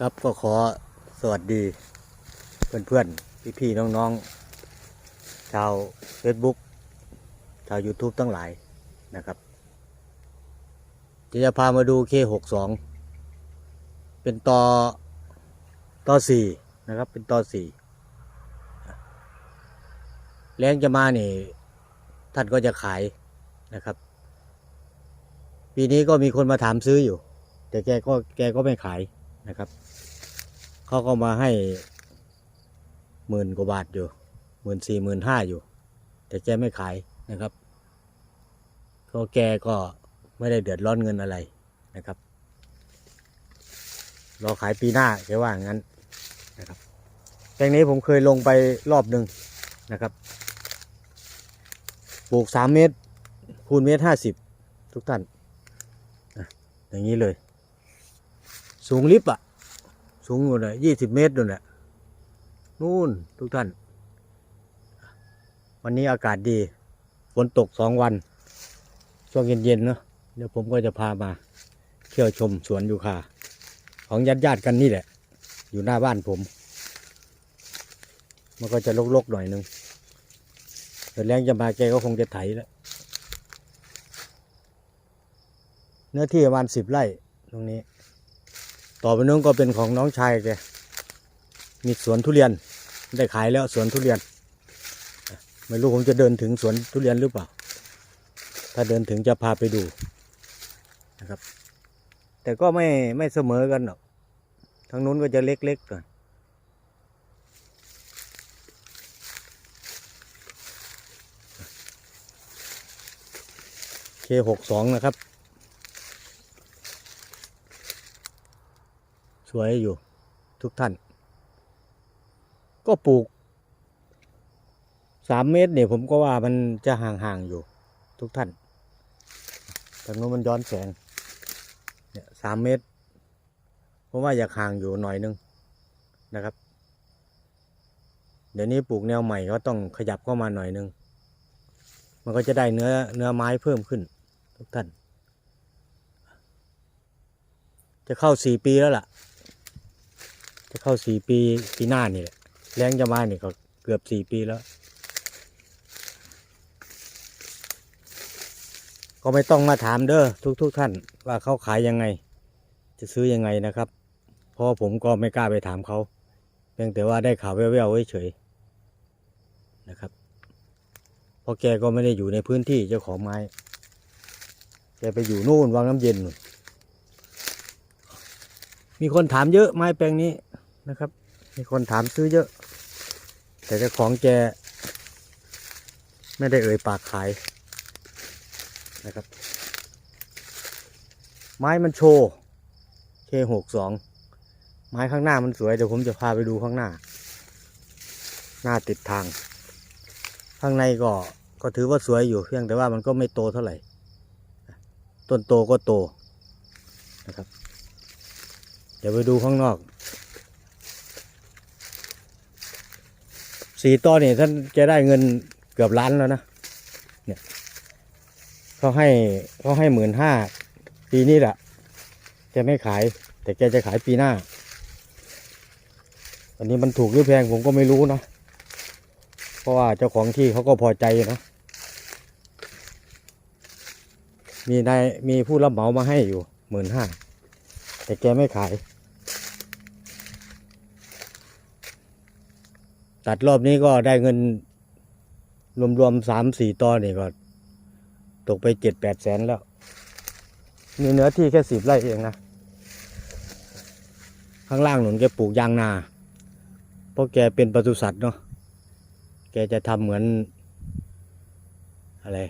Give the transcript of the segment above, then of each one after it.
ครับก็ขอสวัสดี เพื่อนๆ พี่ๆ น้องๆ ชาว Facebook ชาว YouTube ตั้งหลายนะครับจะพามาดู K62 เป็นต่อต่อสี่นะครับ เป็นต่อสี่แรงจะมานี่ ท่านก็จะขายนะครับ ปีนี้ก็มีคนมาถามซื้ออยู่ แต่แกก็แกก็ไม่ขาย นะครับเขาก็มาให้หมื่นกว่าบาทอยู่หมื่นสี่หมื่นห้าอยู่ แต่แกไม่ขายนะครับก็แกก็ไม่ได้เดือดร้อนเงินอะไรนะครับรอขายปีหน้าแกว่างั้นนะครับแปลงนี้ผมเคยลงไปรอบหนึ่งนะครับปลูกสามเมตรคูณเมตรห้าสิบทุกท่านอย่างนี้เลย สูงลิบอะสูงอยู่เลยยี่สิบเมตรนู่นแหละนู่นทุกท่าน วันนี้อากาศดีฝนตกสองวัน ช่วงเย็นๆเนาะเดี๋ยวผมก็จะพามา เที่ยวชมสวนยูคาของญาติญาติๆกันนี่แหละ อยู่หน้าบ้านผม มันก็จะลกๆหน่อยนึงเดี๋ยวแรงจะมาแกก็คงจะไถแล้วเนื้อที่ประมาณสิบไร่ตรงนี้ ต่อไปนู้นก็เป็นของน้องชายแกมีสวนทุเรียนได้ขายแล้วสวนทุเรียน ไม่รู้ผมจะเดินถึงสวนทุเรียนหรือเปล่า ถ้าเดินถึงจะพาไปดูนะครับ แต่ก็ไม่ไม่เสมอกันหรอกทางนู้นก็จะเล็กๆก่อนเคหกสองนะครับ วยอยู่ทุกท่าน ก็ปลูกสามเมตรเนี่ยผมก็ว่ามันจะห่างๆอยู่ทุกท่านทางโน้นมันย้อนแสงเนี่ยสามเมตรผมว่าอยากห่างอยู่หน่อยนึงนะครับ เดี๋ยวนี้ปลูกแนวใหม่ก็ต้องขยับเข้ามาหน่อยนึง มันก็จะได้เนื้อเนื้อไม้เพิ่มขึ้น ทุกท่าน จะเข้าสี่ปีแล้วล่ะ จะเข้าสี่ปีปีหน้านี่แหละแรงจะมานี่ก็เกือบสี่ปีแล้ว ก็ไม่ต้องมาถามเด้อทุกทุกๆท่านว่าเขาขายยังไง จะซื้อยังไงนะครับ เพราะผมก็ไม่กล้าไปถามเขาเพียงแต่ว่าได้ข่าวแว่วๆไว้เฉยนะครับเพราะแกก็ไม่ได้อยู่ในพื้นที่เจ้าของไม้ แกไปอยู่นู่นวังน้ำเย็น มีคนถามเยอะไม้แปลงนี้ นะครับ มีคนถามซื้อเยอะ แต่เจ้าของแกไม่ได้เอ่ยปากขายนะครับ ไม้มันโชว์เคหกสองไม้ข้างหน้ามันสวย เดี๋ยวผมจะพาไปดูข้างหน้า หน้าติดทาง ข้างในก็ก็ถือว่าสวยอยู่เพียงแต่ว่ามันก็ไม่โตเท่าไหร่ต้นโตก็โตนะครับ เดี๋ยวไปดูข้างนอก สี่ต้นเนี่ยท่านจะได้เงินเกือบล้านแล้วนะเนี่ยเขาให้เขาให้หมื่นห้าปีนี้แหละแกไม่ขาย แต่แกจะขายปีหน้า อันนี้มันถูกหรือแพงผมก็ไม่รู้นะเพราะว่าเจ้าของที่เขาก็พอใจนะมีนายมีผู้รับเหมามาให้อยู่หมื่นห้าแต่แกไม่ขาย ตัดรอบนี้ก็ได้เงิน รวมๆสามสี่ตอนนี่ก็ตกไปเจ็ดแปดแสนแล้ว มีเนื้อที่แค่สิบไร่เองนะ ข้างล่างหนุนแกปลูกยางนาเพราะแกเป็นปศุสัตว์เนาะแกจะทำเหมือน อะไร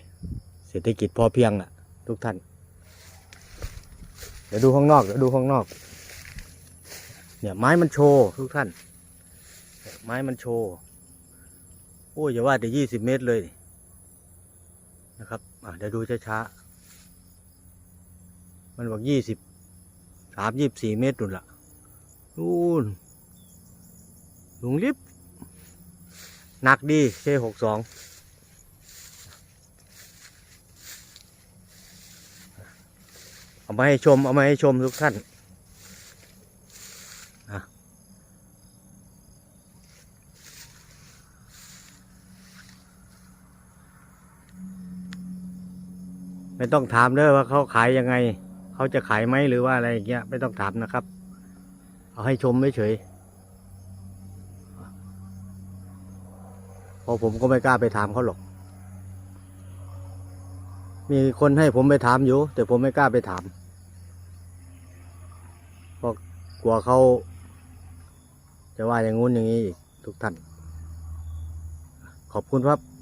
เศรษฐกิจพอเพียงอะทุกท่าน เดี๋ยวดูข้างนอก เดี๋ยวดูข้างนอก เนี่ยไม้มันโชว์ทุกท่าน ไม้มันโชว์ โอ้ยอย่าว่าแต่ยี่สิบเมตรเลยนะครับเดี๋ยวดูช้าๆ มันบอกยี่สิบสามยี่สี่เมตรนู่นละนู่นลุงลิฟหนักดีเคหกสองเอามาให้ชม เอามาให้ชมทุกท่าน ไม่ต้องถามเด้อว่าเขาขายยังไง เขาจะขายไหมหรือว่าอะไรอย่างเงี้ยไม่ต้องถามนะครับ เอาให้ชมเฉยเพราะผมก็ไม่กล้าไปถามเขาหรอก มีคนให้ผมไปถามอยู่ แต่ผมไม่กล้าไปถามเพราะกลัวเขาจะว่าอย่างงู้นอย่างนี้อีกทุกท่าน ขอบคุณครับ